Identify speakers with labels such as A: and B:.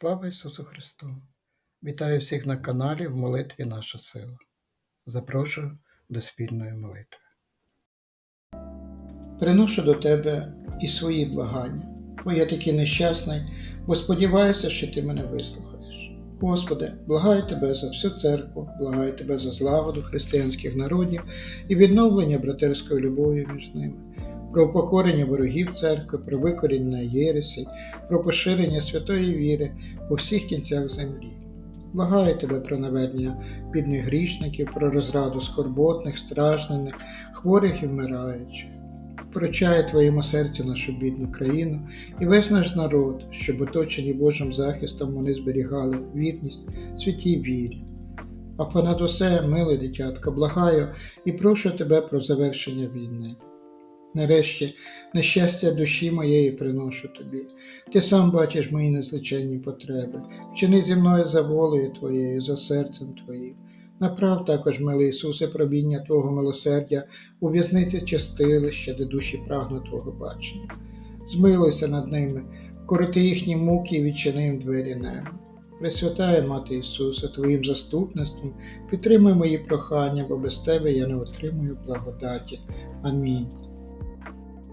A: Слава Ісусу Христу! Вітаю всіх на каналі в молитві Наша сила. Запрошую до спільної молитви. Приношу до Тебе і свої благання, бо я такий нещасний, бо сподіваюся, що Ти мене вислухаєш. Господи, благаю Тебе за всю церкву, благаю Тебе за злагоду християнських народів і відновлення братерської любові між ними, про упокорення ворогів церкви, про викорінення єресей, про поширення святої віри у всіх кінцях землі. Благаю тебе про наведення бідних грішників, про розраду скорботних, страждених, хворих і вмираючих. Прочай твоєму серцю нашу бідну країну і весь наш народ, щоб оточені Божим захистом вони зберігали вірність святій вірі. А понад усе, миле дитятко, благаю і прошу тебе про завершення війни. Нарешті, нещастя душі моєї приношу тобі. Ти сам бачиш мої незліченні потреби, вчини зі мною за волею Твоєю, за серцем Твоїм. Направ також, милий Ісусе, пробіння Твого милосердя у в'язниці чистилища, де душі прагнуть Твого бачення. Змилуйся над ними, короти їхні муки і відчини їм двері неба. Пресвятає Мати Ісуса, Твоїм заступництвом, підтримуй мої прохання, бо без Тебе я не отримую благодаті. Амінь.